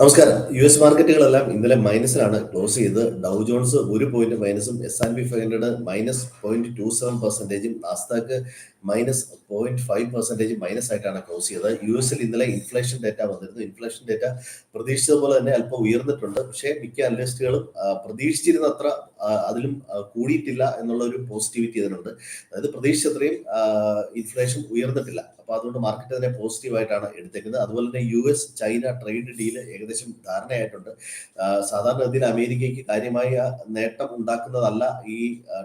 നമസ്കാരം. U S മാർക്കറ്റുകളെല്ലാം ഇന്നലെ മൈനസിലാണ് ക്ലോസ് ചെയ്തത്. ഡൗ ജോൺസ് ഒരു point മൈനസും S and P five hundred minus point two seven പെർസെന്റേജും Nasdaq minus point five percentage minus ആയിട്ടാണ് close ചെയ്തത്. U എസിൽ ഇന്നലെ ഇൻഫ്ലേഷൻ ഡേറ്റ വന്നിരുന്നു. ഇൻഫ്ലേഷൻ ഡേറ്റ പ്രതീക്ഷിച്ചതുപോലെ തന്നെ അല്പം ഉയർന്നിട്ടുണ്ട്. പക്ഷേ മിക്ക അനലിസ്റ്റുകളും പ്രതീക്ഷിച്ചിരുന്ന അത്ര അതിലും കൂടിയിട്ടില്ല എന്നുള്ള ഒരു പോസിറ്റിവിറ്റി അതിനുണ്ട് അതായത് പ്രതീക്ഷിച്ചത്രയും ഇൻഫ്ലേഷൻ ഉയർന്നിട്ടില്ല. അപ്പൊ അതുകൊണ്ട് മാർക്കറ്റ് അതിനെ പോസിറ്റീവായിട്ടാണ് എടുത്തേക്കുന്നത്. അതുപോലെ തന്നെ U S China trade deal ഏകദേശം ധാരണയായിട്ടുണ്ട്. സാധാരണഗതിയിൽ അമേരിക്കയ്ക്ക് കാര്യമായ നേട്ടം ഉണ്ടാക്കുന്നതല്ല ഈ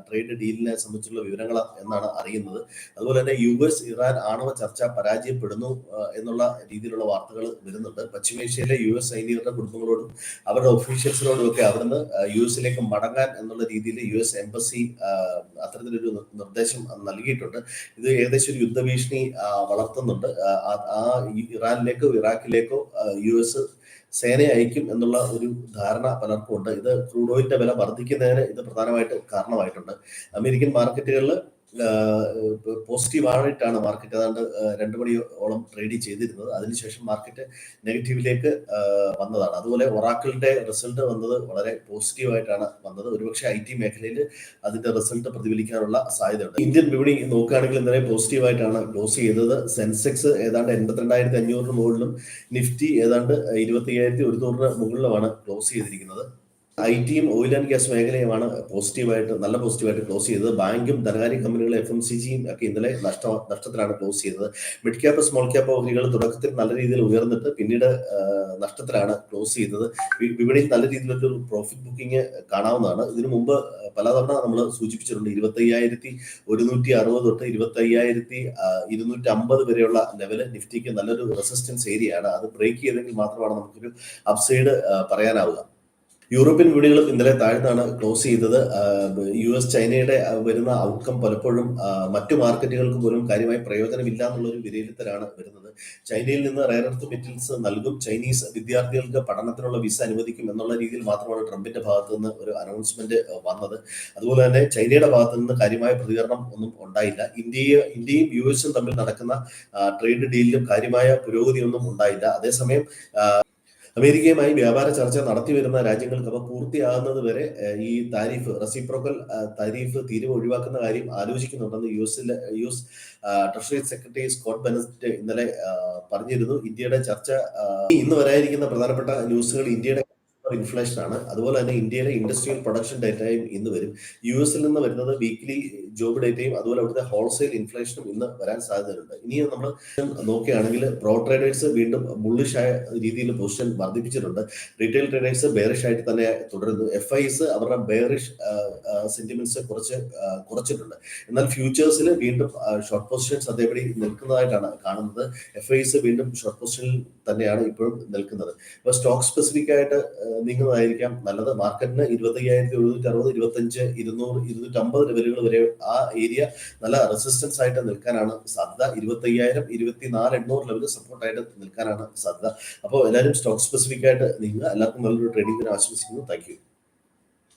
ട്രേഡ് ഡീലിനെ സംബന്ധിച്ചുള്ള വിവരങ്ങൾ എന്നാണ് അറിയുന്നത്. അതുപോലെ തന്നെ യു എസ് ഇറാൻ ആണവ ചർച്ച പരാജയപ്പെടുന്നു എന്നുള്ള രീതിയിലുള്ള വാർത്തകൾ വരുന്നുണ്ട്. പശ്ചിമേഷ്യയിലെ യു എസ് സൈനികരുടെ കുടുംബങ്ങളോടും അവരുടെ ഒഫീഷ്യൽസിനോടും ഒക്കെ അവിടുന്ന് യു എസിലേക്ക് മടങ്ങാൻ എന്നുള്ള രീതിയിൽ യു എസ് എംബസി അത്തരത്തിലൊരു നിർദ്ദേശം നൽകിയിട്ടുണ്ട്. ഇത് ഏകദേശം ഒരു യുദ്ധഭീഷണി വളർത്തുന്നുണ്ട്. ആ ഇറാനിലേക്കോ ഇറാഖിലേക്കോ യു എസ് സേനയെ അയക്കും എന്നുള്ള ഒരു ധാരണ പലർക്കും ഉണ്ട് ഇത് ക്രൂഡ് ഓയിലിന്റെ വില വർദ്ധിക്കുന്നതിന് ഇത് പ്രധാനമായിട്ട് കാരണമായിട്ടുണ്ട്. അമേരിക്കൻ മാർക്കറ്റുകളിൽ പോസിറ്റീവ് ആയിട്ടാണ് മാർക്കറ്റ് ഏതാണ്ട് രണ്ടു മണിയോളം ട്രേഡ് ചെയ്തിരുന്നത്. അതിനുശേഷം മാർക്കറ്റ് നെഗറ്റീവിലേക്ക് വന്നതാണ്. അതുപോലെ ഒറാക്കിളിന്റെ റിസൾട്ട് വന്നത് വളരെ പോസിറ്റീവ് ആയിട്ടാണ് വന്നത്. ഒരുപക്ഷെ ഐ ടി മേഖലയിൽ അതിന്റെ റിസൾട്ട് പ്രതിഫലിക്കാനുള്ള സാധ്യതയുണ്ട്. ഇന്ത്യൻ വിപണി നോക്കുകയാണെങ്കിൽ ഇന്നലെ പോസിറ്റീവ് ആയിട്ടാണ് ക്ലോസ് ചെയ്തത്. സെൻസെക്സ് ഏതാണ്ട് എൺപത്തിരണ്ടായിരത്തി അഞ്ഞൂറിന് മുകളിലും നിഫ്റ്റി ഏതാണ്ട് ഇരുപത്തി അയ്യായിരത്തി ഒരുന്നൂറിന് മുകളിലുമാണ് ക്ലോസ് ചെയ്തിരിക്കുന്നത്. ഐ ടിയും ഓയിൽ ആൻഡ് ഗ്യാസ് മേഖലയുമാണ് പോസിറ്റീവായിട്ട് നല്ല പോസിറ്റീവായിട്ട് ക്ലോസ് ചെയ്തത്. ബാങ്കും ധനകാര്യ കമ്പനികളും എഫ് എം സി ജിയും ഒക്കെ ഇന്നലെ നഷ്ട നഷ്ടത്തിലാണ് ക്ലോസ് ചെയ്തത്. മിഡ് ക്യാപ്പ് സ്മോൾ ക്യാപ്പ് ഓഹരികൾ തുടക്കത്തിൽ നല്ല രീതിയിൽ ഉയർന്നിട്ട് പിന്നീട് നഷ്ടത്തിലാണ് ക്ലോസ് ചെയ്തത്. വിപണിയിൽ നല്ല രീതിയിലൊരു പ്രോഫിറ്റ് ബുക്കിംഗ് കാണാവുന്നതാണ്. ഇതിനു മുമ്പ് പലതവണ നമ്മൾ സൂചിപ്പിച്ചിട്ടുണ്ട് ഇരുപത്തി അയ്യായിരത്തി ഒരുന്നൂറ്റി അറുപത് തൊട്ട് ഇരുപത്തി അയ്യായിരത്തി ഇരുന്നൂറ്റി അമ്പത് വരെയുള്ള ലെവൽ നിഫ്റ്റിക്ക് നല്ലൊരു റെസിസ്റ്റൻസ് ഏരിയയാണ് അത് ബ്രേക്ക് ചെയ്തെങ്കിൽ മാത്രമാണ് നമുക്കൊരു അപ്സൈഡ് പറയാനാവുക. യൂറോപ്യൻ വിപണികളും ഇന്നലെ താഴ്ന്നാണ് ക്ലോസ് ചെയ്തത്. യു എസ് ചൈനയുടെ വരുന്ന ഔട്ട്കം പലപ്പോഴും മറ്റു മാർക്കറ്റുകൾക്ക് പോലും കാര്യമായി പ്രയോജനമില്ല എന്നുള്ളൊരു വിലയിരുത്തലാണ് വരുന്നത്. ചൈനയിൽ നിന്ന് റയർ എർത്ത് മെറ്റൽസ് നൽകും. ചൈനീസ് വിദ്യാർത്ഥികൾക്ക് പഠനത്തിനുള്ള വിസ അനുവദിക്കും എന്നുള്ള രീതിയിൽ മാത്രമാണ് ട്രംപിന്റെ ഭാഗത്തു നിന്ന് ഒരു അനൗൺസ്മെന്റ് വന്നത്. അതുപോലെ തന്നെ ചൈനയുടെ ഭാഗത്തു നിന്ന് കാര്യമായ പ്രതികരണം ഒന്നും ഉണ്ടായില്ല. ഇന്ത്യയെ ഇന്ത്യയും യു എസും തമ്മിൽ നടക്കുന്ന ട്രേഡ് ഡീലിലും കാര്യമായ പുരോഗതിയൊന്നും ഉണ്ടായില്ല. അതേസമയം അമേരിക്കയുമായി വ്യാപാര ചർച്ച നടത്തി വരുന്ന രാജ്യങ്ങൾക്ക് അവ പൂർത്തിയാകുന്നത് വരെ ഈ താരിഫ് റെസിപ്രോക്കൽ താരിഫ് തീരുവ ഒഴിവാക്കുന്ന കാര്യം ആലോചിക്കുന്നുണ്ടെന്ന് യു എസിലെ U S treasury secretary Scott Bessent ഇന്നലെ പറഞ്ഞിരുന്നു. ഇന്ത്യയുടെ ചർച്ച ഇന്ന് വരായിരിക്കുന്ന പ്രധാനപ്പെട്ട ന്യൂസുകൾ ഇന്ത്യയുടെ ഇൻഫ്ലേഷൻ ആണ് അതുപോലെ തന്നെ ഇന്ത്യയിലെ ഇൻഡസ്ട്രിയൽ പ്രൊഡക്ഷൻ ഡേറ്റയും ഇന്ന് വരും. യു എസിൽ നിന്ന് വരുന്നത് വീക്ക്ലി ജോബ് ഡേറ്റയും അതുപോലെ അവിടുത്തെ ഹോൾസെയിൽ ഇൻഫ്ലേഷനും ഇന്ന് വരാൻ സാധ്യതയുണ്ട്. ഇനിയും നമ്മൾ നോക്കുകയാണെങ്കിൽ പ്രോ ട്രേഡേഴ്സ് വീണ്ടും ബുള്ളിഷ് ആയ രീതിയിൽ പൊസിഷൻ വർദ്ധിപ്പിച്ചിട്ടുണ്ട്. റീറ്റെയിൽ ട്രേഡേഴ്സ് ബെയറിഷ് ആയിട്ട് തന്നെ തുടരുന്നു. എഫ് ഐസ് അവരുടെ ബെയറിഷ് സെന്റിമെന്റ്സ് കുറച്ച് കുറച്ചിട്ടുണ്ട്. എന്നാൽ ഫ്യൂച്ചേഴ്സിൽ വീണ്ടും ഷോർട്ട് പൊസിഷൻസ് അതേപടി നിൽക്കുന്നതായിട്ടാണ് കാണുന്നത്. എഫ് ഐസ് വീണ്ടും ഷോർട്ട് പൊസിഷനിൽ തന്നെയാണ് ഇപ്പോഴും നിൽക്കുന്നത്. ഇപ്പൊ സ്റ്റോക്ക് സ്പെസിഫിക് ആയിട്ട് നീങ്ങുന്നതായിരിക്കാം. നല്ലത്. മാർക്കറ്റിന് ഇരുപത്തി അയ്യായിരത്തി എഴുന്നൂറ്റി അറുപത് ഇരുപത്തഞ്ച് ഇരുന്നൂറ് ഇരുന്നൂറ്റി അമ്പത് ലെവലുകൾ വരെ ആ ഏരിയ നല്ല റെസിസ്റ്റൻസ് ആയിട്ട് നിൽക്കാനാണ് സാധ്യത. ഇരുപത്തി അയ്യായിരം ഇരുപത്തി നാല് എണ്ണൂറ് ലെവൽ സപ്പോർട്ടായിട്ട് നിൽക്കാനാണ് സാധ്യത. അപ്പോൾ എല്ലാവരും സ്റ്റോക്ക് സ്പെസിഫിക് ആയിട്ട് നീങ്ങുക. എല്ലാവർക്കും നല്ലൊരു ട്രേഡിംഗിന് ആശംസിക്കുന്നു. താങ്ക്